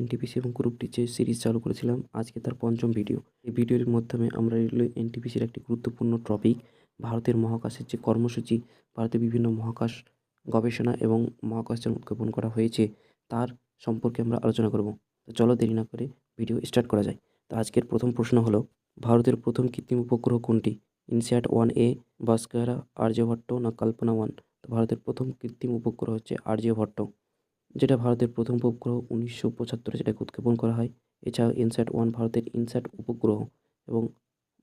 NTPC এবং গ্রুপটি যে সিরিজ চালু করেছিলাম, আজকে তার পঞ্চম ভিডিও এই ভিডিওর মাধ্যমে আমরা রেলওয়ে এনটিপিসির একটি গুরুত্বপূর্ণ টপিক ভারতের মহাকাশের যে কর্মসূচি, ভারতের বিভিন্ন মহাকাশ গবেষণা এবং মহাকাশযান উৎক্ষেপণ করা হয়েছে, তার সম্পর্কে আমরা আলোচনা করব। তো চলো দেরি না করে ভিডিও স্টার্ট করা যায়। তো আজকের প্রথম প্রশ্ন হলো, ভারতের প্রথম কৃত্রিম উপগ্রহ কোনটি? INSAT one A Bhaskara Aryabhata না কল্পনা ওয়ান তো ভারতের প্রথম কৃত্রিম উপগ্রহ হচ্ছে আর্যভট্ট যেটা ভারতের প্রথম উপগ্রহ উনিশশো পঁচাত্তরে যেটাকে উৎক্ষেপণ করা হয়। এছাড়াও ইনস্যাট ওয়ান ভারতের ইনস্যাট উপগ্রহ এবং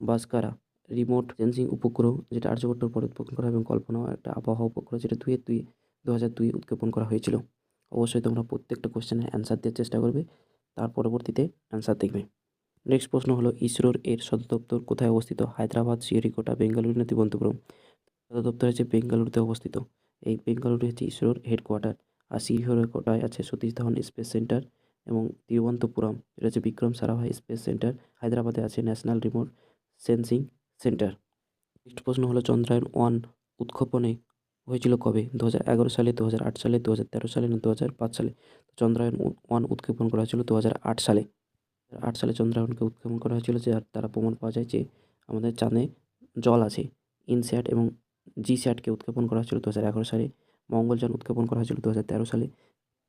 বাস্কারা রিমোট সেন্সিং উপগ্রহ যেটা আর্যভট্টর পরে উৎক্ষেপণ করা এবং কল্পনা একটা আবহাওয়া উপগ্রহ যেটা দুয়ে দুই দু হাজার দুই উৎক্ষেপণ করা হয়েছিল। অবশ্যই তোমরা প্রত্যেকটা কোশ্চেনের অ্যান্সার দেওয়ার চেষ্টা করবে, তার পরবর্তীতে অ্যান্সার দেখবে। নেক্সট প্রশ্ন হলো, ইসরোর এর সদর দপ্তর কোথায় অবস্থিত? হায়দ্রাবাদ শ্রীহরিকোটা বেঙ্গালুরু না তিরুবনন্তপুরম সদর দপ্তর হচ্ছে বেঙ্গালুরুতে অবস্থিত। এই বেঙ্গালুরু হচ্ছে ইসরোর হেডকোয়ার্টার আর শ্রীহরিকোটায় আছে সতীশ ধাওয়ান স্পেস সেন্টার এবং তিরুবনন্তপুরম, এটা হচ্ছে বিক্রম সারাভাই স্পেস সেন্টার, হায়দ্রাবাদে আছে national remote sensing centre. Next প্রশ্ন হলো চন্দ্রায়ন ওয়ান উৎক্ষেপণে হয়েছিল কবে? দু হাজার এগারো সালে, দু হাজার আট সালে, দু হাজার তেরো সালে না দু হাজার পাঁচ সালে? চন্দ্রায়ন ওয়ান উৎক্ষেপণ করা হয়েছিল দু হাজার আট সালে। আট সালে চন্দ্রায়নকে উৎক্ষেপণ করা হয়েছিল যে তারা প্রমাণ পাওয়া যায় যে আমাদের চাঁদে জল আছে। ইনস্যাট এবং জিস্যাটকে উৎক্ষেপণ করা হয়েছিল দু হাজার এগারো সালে। মঙ্গলযান উৎক্ষেপণ করা হয়েছিল দু হাজার তেরো সালে।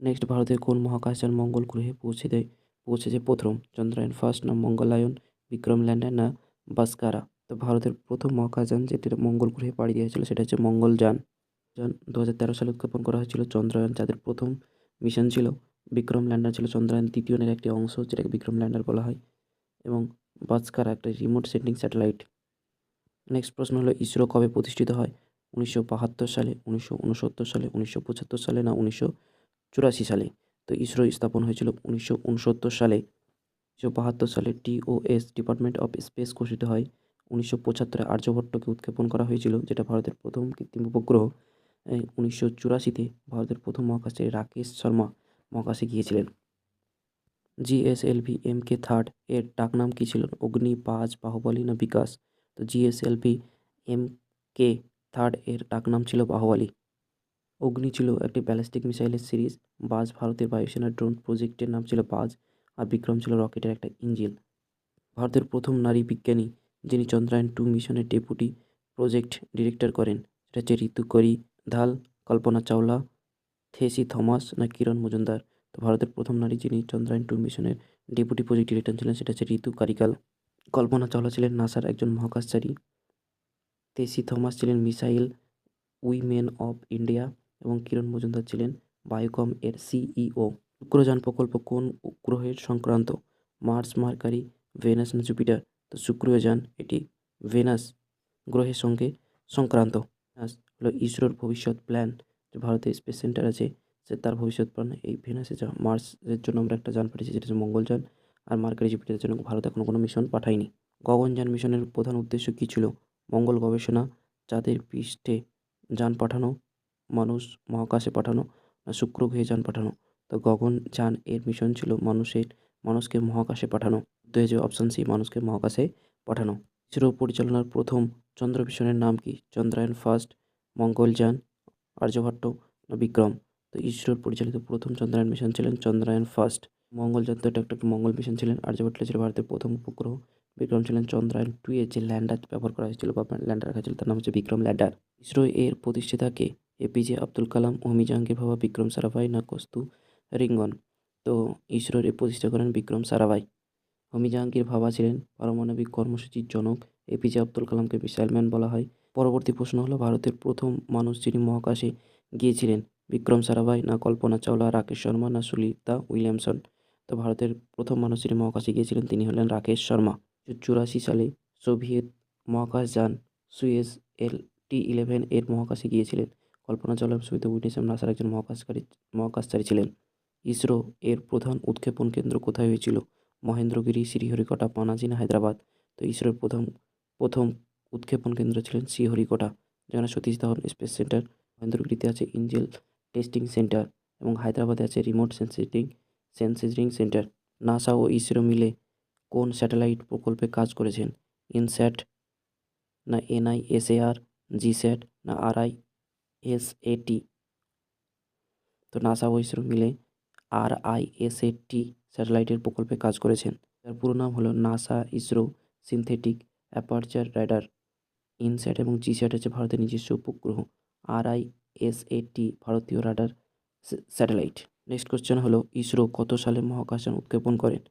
নেক্সট ভারতের কোন মহাকাশযান মঙ্গল গ্রহে পৌঁছে দেয়? পৌঁছেছে প্রথম, চন্দ্রায়ন ফার্স্ট না মঙ্গলায়ন, বিক্রম ল্যান্ডার না বাস্কারা? তো ভারতের প্রথম মহাকাশযান যেটি মঙ্গল গ্রহে পাড়ি দিয়েছিল সেটা হচ্ছে মঙ্গলযান যান। দু হাজার তেরো সালে উৎক্ষেপণ করা হয়েছিল চন্দ্রায়ন, যাদের প্রথম মিশন ছিল বিক্রম ল্যান্ডার ছিল চন্দ্রায়ন তৃতীয়নের একটি অংশ, যেটাকে বিক্রম ল্যান্ডার বলা হয়, এবং বাস্কারা একটা রিমোট সেন্ডিং স্যাটেলাইট নেক্সট প্রশ্ন হলো, ইসরো কবে প্রতিষ্ঠিত হয়? উনিশশো বাহাত্তর সালে, উনিশশো উনসত্তর সালে, উনিশশো পঁচাত্তর সালে না, উনিশশো চুরাশি সালে। তো ইসরো স্থাপন হয়েছিল উনিশশো উনসত্তর সালে। উনিশশো বাহাত্তর সালে টিওএস ডিপার্টমেন্ট অফ স্পেস ঘোষিত হয়। উনিশশো পঁচাত্তরে আর্যভট্টকে উৎক্ষেপণ করা হয়েছিল, যেটা ভারতের প্রথম কৃত্রিম উপগ্রহ। উনিশশো চুরাশিতে ভারতের প্রথম মহাকাশে রাকেশ শর্মা মহাকাশে গিয়েছিলেন। জিএসএলভি এম কে থার্ড এর ডাকনাম কী ছিল? অগ্নি বাজ বাহুবলী না বিকাশ? তো জিএসএলভি এম কে থার্ড এর ডাকনাম ছিল বাহুবলী। অগ্নি ছিল একটি ব্যালিস্টিক মিসাইলের সিরিজ। বাজ ভারতের বায়ুসেনার ড্রোন প্রজেক্টের নাম ছিল বাজ আর বিক্রম ছিল রকেটের একটা ইঞ্জিন। ভারতের প্রথম নারী বিজ্ঞানী যিনি চন্দ্রায়ন টু মিশনের ডেপুটি প্রজেক্ট ডিরেক্টর করেন, সেটা হচ্ছে ঋতু করি ধাল, কল্পনা চাওলা, থেসি থমাস না কিরণ মজুমদার। তো ভারতের প্রথম নারী যিনি চন্দ্রায়ন টু মিশনের ডেপুটি প্রজেক্ট ডিরেক্টর ছিলেন, সেটা হচ্ছে ঋতু কারিকাল। কল্পনা চাওলা ছিলেন নাসার একজন মহাকাশচারী। তেসি থমাস ছিলেন মিসাইল উইমেন অফ ইন্ডিয়া এবং কিরণ মজুমদার ছিলেন বায়োকম এর সিইও। শুক্রযান প্রকল্প কোন গ্রহের সংক্রান্ত? মার্স, মার্কারি, ভেনাস না জুপিটার? তো শুক্রযান, এটি ভেনাস গ্রহের সঙ্গে সংক্রান্ত। হলো ইসরোর ভবিষ্যৎ প্ল্যান। যে ভারতের স্পেস সেন্টার আছে, সে তার ভবিষ্যৎ প্ল্যান এই ভেনাসে যা মার্সের জন্য আমরা একটা যান পাঠিয়েছি যেটা হচ্ছে মঙ্গলযান। আর মার্কারি, জুপিটারের জন্য ভারত এখনও কোনো মিশন পাঠায়নি। গগনযান মিশনের প্রধান উদ্দেশ্য কী ছিল? মঙ্গল গবেষণা চাঁদের পৃষ্ঠে যান পাঠানো, মানুষ মহাকাশে পাঠানো শুক্র গ্রহে যান পাঠানো। তো গগনযান এর মিশন ছিল মানুষের, মানুষকে মহাকাশে পাঠানো। দু হাজার অপশান সি মানুষকে মহাকাশে পাঠানো। ইসরো পরিচালনার প্রথম চন্দ্র মিশনের নাম কি? চন্দ্রায়ন ফার্স্ট মঙ্গলযান আর্যভট্ট, না বিক্রম? তো ইসরোর পরিচালিত প্রথম চন্দ্রায়ন মিশন ছিলেন চন্দ্রায়ন ফার্স্ট মঙ্গলযান তো একটা মঙ্গল মিশন ছিলেন, আর্যভট্ট ছিল ভারতের প্রথম উপগ্রহ। বিক্রম ছিলেন চন্দ্রায়ন টু এর যে ল্যান্ডার ব্যবহার করা হয়েছিল বা ল্যান্ডার রাখা ছিল, তার নাম হচ্ছে বিক্রম ল্যান্ডার। ইসরো এর প্রতিষ্ঠাতাকে এপিজে আব্দুল কালাম হোমি জাহাঙ্গীর ভাবা বিক্রম সারাভাই, না কস্তু রিঙ্গন। তো ইসরোর এর প্রতিষ্ঠা করেন বিক্রম সারাভাই। হোমি জাহাঙ্গীর ভাবা ছিলেন পারমাণবিক কর্মসূচির জনক। এপিজে আব্দুল কালামকে মিসাইলম্যান বলা হয়। পরবর্তী প্রশ্ন হলো, ভারতের প্রথম মানুষ যিনি মহাকাশে গিয়েছিলেন, বিক্রম সারাভাই, না কল্পনা চাওলা, রাকেশ শর্মা, না সুলিতা উইলিয়ামসন? তো ভারতের প্রথম মানুষ যিনি মহাকাশে গিয়েছিলেন, তিনি হলেন রাকেশ শর্মা। চুরাশি সালে সোভিয়েত মহাকাশযান সুয়েজ এল টি ইলেভেন এর মহাকাশে গিয়েছিলেন। কল্পনা চাওলা সুবিধা উইলিয়ামস নাসার একজন মহাকাশকারী, মহাকাশচারী ছিলেন। ইসরো এর প্রধান উৎক্ষেপণ কেন্দ্র কোথায় হয়েছিল? মহেন্দ্রগিরি, শ্রীহরিকোটা পানাজি না হায়দ্রাবাদ। তো ইসরোর প্রথম প্রথম উৎক্ষেপণ কেন্দ্র ছিলেন শ্রীহরিকোটা। যেখানে সতীশ ধাওয়ান স্পেস সেন্টার, মহেন্দ্রগিরিতে আছে ইঞ্জেল টেস্টিং সেন্টার এবং হায়দ্রাবাদে আছে remote sensing sensing centre. NASA ও ইসরো মিলে কোন স্যাটেলাইট প্রকল্পে কাজ করেছেন? ইনস্যাট না এনআইএসএআর, জিস্যাট না আরআই এসএটি তো নাসা ইসরো মিলে আর আই এস এ টি স্যাটেলাইটের প্রকল্পে কাজ করেছেন। তার পুরো নাম হলো NASA ISRO synthetic aperture radar INSAT এবং জিস্যাট হচ্ছে ভারতের নিজস্ব উপগ্রহ। আর আই এস এটি ভারতীয় রাডার স্যাটেলাইট। নেক্সট কোশ্চেন হলো, ইসরো কত সালে মহাকাশযান উৎক্ষেপণ করেন?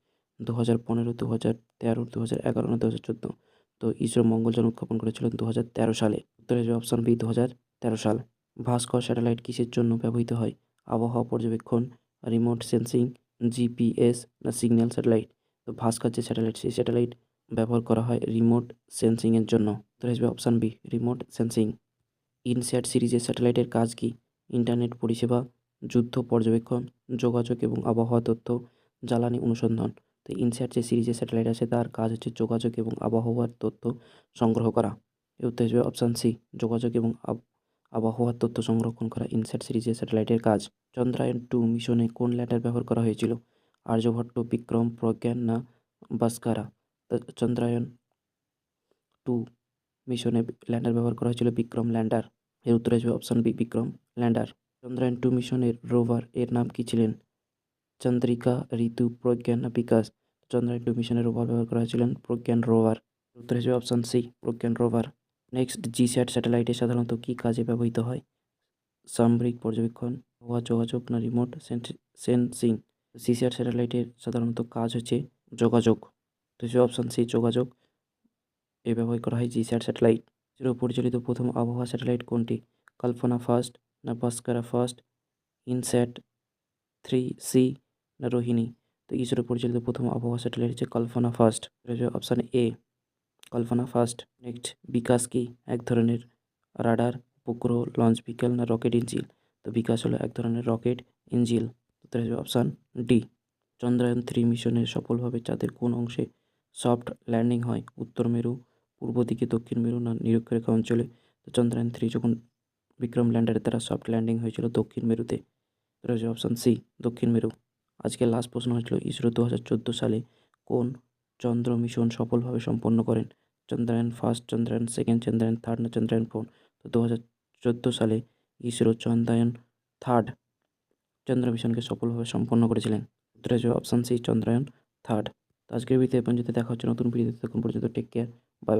দু হাজার পনেরো দু হাজার তেরো দু হাজার এগারো দু হাজার চোদ্দ? তো ইসরো মঙ্গলযান উৎক্ষেপণ করেছিল দু হাজার তেরো সালে। উত্তর আসবে অপশন বি দু হাজার তেরো সাল। ভাস্কর স্যাটেলাইট কিসের জন্য ব্যবহৃত হয়? আবহাওয়া পর্যবেক্ষণ, রিমোট সেন্সিং, জিপিএস না সিগন্যাল স্যাটেলাইট? তো ভাস্কর যে স্যাটেলাইট, সেই স্যাটেলাইট ব্যবহার করা হয় রিমোট সেন্সিংয়ের জন্য। উত্তর আসবে option B, remote sensing. INSAT সিরিজের স্যাটেলাইটের কাজ কি? ইন্টারনেট পরিষেবা, যুদ্ধ পর্যবেক্ষণ, যোগাযোগ এবং আবহাওয়া তথ্য, জ্বালানি অনুসন্ধান। তো ইনস্যাট যে সিরিজের স্যাটেলাইট আছে, তার কাজ হচ্ছে যোগাযোগ এবং আবহাওয়ার তথ্য সংগ্রহ করা। এর উত্তর আসবে অপশান সি যোগাযোগ এবং আবহাওয়ার তথ্য সংরক্ষণ করা। ইনস্যাট সিরিজের স্যাটেলাইটের কাজ। চন্দ্রায়ন টু মিশনে কোন ল্যান্ডার ব্যবহার করা হয়েছিল? আর্যভট্ট, বিক্রম, প্রজ্ঞান না বাস্কারা চন্দ্রায়ন টু মিশনে ল্যান্ডার ব্যবহার করা হয়েছিল বিক্রম ল্যান্ডার। এর উত্তর আসবে option B Vikram lander. Chandrayaan two মিশনের রোভার এর নাম কি ছিলেন? চন্দ্রিকা ঋতু প্রজ্ঞান বিকাশ। চন্দ্রায়ন টু মিশনের রোভার ব্যবহার করা হয়েছিলেন প্রজ্ঞান রোভার। উত্তর আসবে option C Pragyan rover. Next G GSAT স্যাটেলাইটে সাধারণত কী কাজে ব্যবহৃত হয়? সামরিক পর্যবেক্ষণ হওয়া যোগাযোগ না রিমোট সেন্সিং জিস্যাট স্যাটেলাইটের সাধারণত কাজ হচ্ছে যোগাযোগ। তো অপশান সি যোগাযোগ। এ ব্যবহার করা হয় জি জিস্যাট স্যাটেলাইট ইসরো পরিচালিত প্রথম আবহাওয়া স্যাটেলাইট কোনটি? কল্পনা ফার্স্ট না Bhaskara first INSAT three C Rohini. তো ইসরো পরিচালিত প্রথম আবহাওয়া স্যাটেলাইট হচ্ছে Kalpana first option A Kalpana first next Vikas কি? এক ধরনের রাডার উপগ্রহ লঞ্চ ভিকেল না রকেট ইঞ্জিল তো বিকাশ হলো এক ধরনের রকেট ইঞ্জিল আসবে অপশান ডি চন্দ্রায়ন থ্রি মিশনের সফলভাবে চাঁদের কোন অংশে সফট ল্যান্ডিং হয়? উত্তর মেরু, পূর্ব দিকে দক্ষিণ মেরু না নিরক্ষরেখা অঞ্চলে? তো চন্দ্রায়ন থ্রি যখন বিক্রম ল্যান্ডারের দ্বারা সফট ল্যান্ডিং হয়েছিল দক্ষিণ মেরুতে। আসবে অপশান সি দক্ষিণ মেরু। আজকে লাস্ট প্রশ্ন হয়েছিল, ইসরো দু হাজার চোদ্দ সালে কোন চন্দ্র মিশন সফলভাবে সম্পন্ন করেন? Chandrayaan first Chandrayaan second Chandrayaan third না চন্দ্রায়ন ফোর তো দু হাজার চোদ্দ সালে ইসরো চন্দ্রায়ন থার্ড চন্দ্র মিশনকে সফলভাবে সম্পন্ন করেছিলেন। উত্তর অপশান সি চন্দ্রায়ন থার্ড তো আজকের ভিডিওতে পর্যন্ত দেখা হচ্ছে। নতুন ভিডিওতে তখন পর্যন্ত টেক কেয়ার বাই বাই